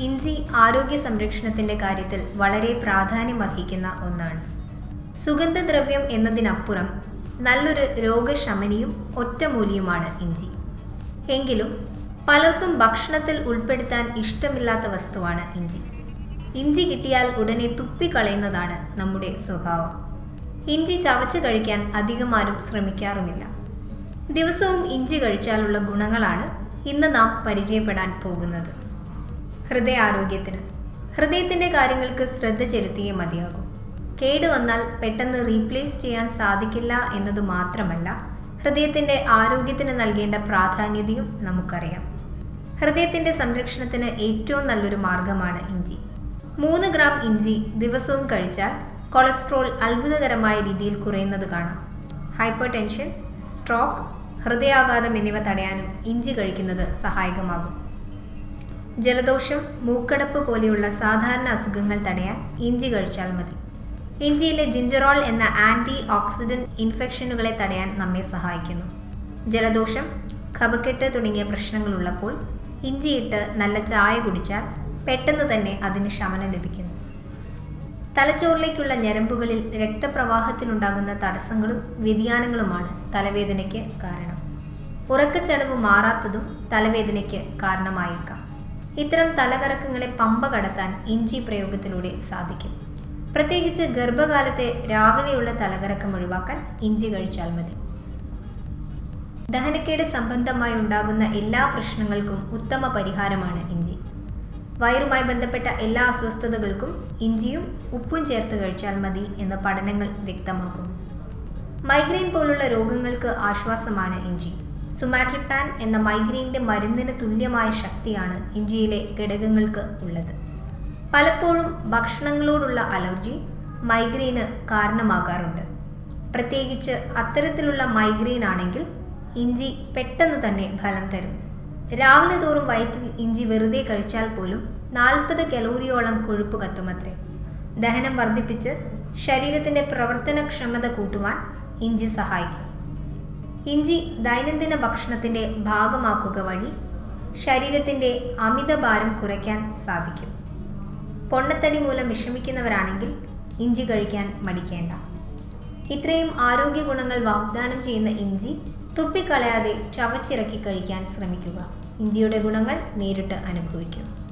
ഇഞ്ചി ആരോഗ്യ സംരക്ഷണത്തിന്റെ കാര്യത്തിൽ വളരെ പ്രാധാന്യമർഹിക്കുന്ന ഒന്നാണ്. സുഗന്ധദ്രവ്യം എന്നതിനപ്പുറം നല്ലൊരു രോഗശമനിയും ഒറ്റമൂലിയുമാണ് ഇഞ്ചി. എങ്കിലും പലർക്കും ഭക്ഷണത്തിൽ ഉൾപ്പെടുത്താൻ ഇഷ്ടമില്ലാത്ത വസ്തുവാണ് ഇഞ്ചി. ഇഞ്ചി കിട്ടിയാൽ ഉടനെ തുപ്പിക്കളയുന്നതാണ് നമ്മുടെ സ്വഭാവം. ഇഞ്ചി ചവച്ച് കഴിക്കാൻ അധികമാരും ശ്രമിക്കാറുമില്ല. ദിവസവും ഇഞ്ചി കഴിച്ചാലുള്ള ഗുണങ്ങളാണ് ഇന്ന് നാം പരിചയപ്പെടാൻ പോകുന്നത്. ഹൃദയാരോഗ്യത്തിന്. ഹൃദയത്തിന്റെ കാര്യങ്ങൾക്ക് ശ്രദ്ധ ചെലുത്തിയേ മതിയാകൂ. കേട് വന്നാൽ പെട്ടെന്ന് റീപ്ലേസ് ചെയ്യാൻ സാധിക്കില്ല എന്നത് മാത്രമല്ല ഹൃദയത്തിന്റെ ആരോഗ്യത്തിന് നൽകേണ്ട പ്രാധാന്യതയും നമുക്കറിയാം. ഹൃദയത്തിന്റെ സംരക്ഷണത്തിന് ഏറ്റവും നല്ലൊരു മാർഗമാണ് ഇഞ്ചി. മൂന്ന് ഗ്രാം ഇഞ്ചി ദിവസവും കഴിച്ചാൽ കൊളസ്ട്രോൾ അത്ഭുതകരമായ രീതിയിൽ കുറയുന്നത് കാണാം. ഹൈപ്പർ ടെൻഷൻ സ്ട്രോക്ക് ഹൃദയാഘാതം എന്നിവ തടയാനും ഇഞ്ചി കഴിക്കുന്നത് സഹായകമാകും. ജലദോഷം മൂക്കടപ്പ് പോലെയുള്ള സാധാരണ അസുഖങ്ങൾ തടയാൻ ഇഞ്ചി കഴിച്ചാൽ മതി. ഇഞ്ചിയിലെ ജിഞ്ചറോൾ എന്ന ആന്റി ഓക്സിഡന്റ് ഇൻഫെക്ഷനുകളെ തടയാൻ നമ്മെ സഹായിക്കുന്നു. ജലദോഷം കപക്കെട്ട് തുടങ്ങിയ പ്രശ്നങ്ങളുള്ളപ്പോൾ ഇഞ്ചിയിട്ട് നല്ല ചായ കുടിച്ചാൽ പെട്ടെന്ന് തന്നെ അതിന് ശമനം ലഭിക്കുന്നു. തലച്ചോറിലേക്കുള്ള ഞരമ്പുകളിൽ രക്തപ്രവാഹത്തിനുണ്ടാകുന്ന തടസ്സങ്ങളും വ്യതിയാനങ്ങളുമാണ് തലവേദനയ്ക്ക് കാരണം. ഉറക്കച്ചടവ് മാറാത്തതും തലവേദനയ്ക്ക് കാരണമായേക്കാം. ഇത്തരം തലകറക്കങ്ങളെ പമ്പ കടത്താൻ ഇഞ്ചി പ്രയോഗത്തിലൂടെ സാധിക്കും. പ്രത്യേകിച്ച് ഗർഭകാലത്തെ രാവിലെയുള്ള തലകറക്കം ഒഴിവാക്കാൻ ഇഞ്ചി കഴിച്ചാൽ മതി. ദഹനക്കേട് സംബന്ധമായി ഉണ്ടാകുന്ന എല്ലാ പ്രശ്നങ്ങൾക്കും ഉത്തമ പരിഹാരമാണ് ഇഞ്ചി. വയറുമായി ബന്ധപ്പെട്ട എല്ലാ അസ്വസ്ഥതകൾക്കും ഇഞ്ചിയും ഉപ്പും ചേർത്ത് കഴിച്ചാൽ മതി എന്ന് പഠനങ്ങൾ വ്യക്തമാക്കുന്നു. മൈഗ്രെയിൻ പോലുള്ള രോഗങ്ങൾക്ക് ആശ്വാസമാണ് ഇഞ്ചി. സുമാട്രിപ്പാൻ എന്ന മൈഗ്രെയിന്റെ മരുന്നിന് തുല്യമായ ശക്തിയാണ് ഇഞ്ചിയിലെ ഘടകങ്ങൾക്ക് ഉള്ളത്. പലപ്പോഴും ഭക്ഷണങ്ങളോടുള്ള അലർജി മൈഗ്രെയിന് കാരണമാകാറുണ്ട്. പ്രത്യേകിച്ച് അത്തരത്തിലുള്ള മൈഗ്രെയിൻ ആണെങ്കിൽ ഇഞ്ചി പെട്ടെന്ന് തന്നെ ഫലം തരും. രാവിലെ തോറും വയറ്റിൽ ഇഞ്ചി വെറുതെ കഴിച്ചാൽ പോലും നാൽപ്പത് കലോറിയോളം കൊഴുപ്പ് കത്തുമത്രേ. ദഹനം വർദ്ധിപ്പിച്ച് ശരീരത്തിന്റെ പ്രവർത്തനക്ഷമത കൂട്ടുവാൻ ഇഞ്ചി സഹായിക്കും. ഇഞ്ചി ദൈനംദിന ഭക്ഷണത്തിന്റെ ഭാഗമാക്കുക വഴി ശരീരത്തിന്റെ അമിതഭാരം കുറയ്ക്കാൻ സാധിക്കും. പൊണ്ണത്തടി മൂലം വിഷമിക്കുന്നവരാണെങ്കിൽ ഇഞ്ചി കഴിക്കാൻ മടിക്കേണ്ട. ഇത്രയും ആരോഗ്യ ഗുണങ്ങൾ വാഗ്ദാനം ചെയ്യുന്ന ഇഞ്ചി തുപ്പിക്കളയാതെ ചവച്ചിറക്കി കഴിക്കാൻ ശ്രമിക്കുക. ഇഞ്ചിയുടെ ഗുണങ്ങൾ നേരിട്ട് അനുഭവിക്കും.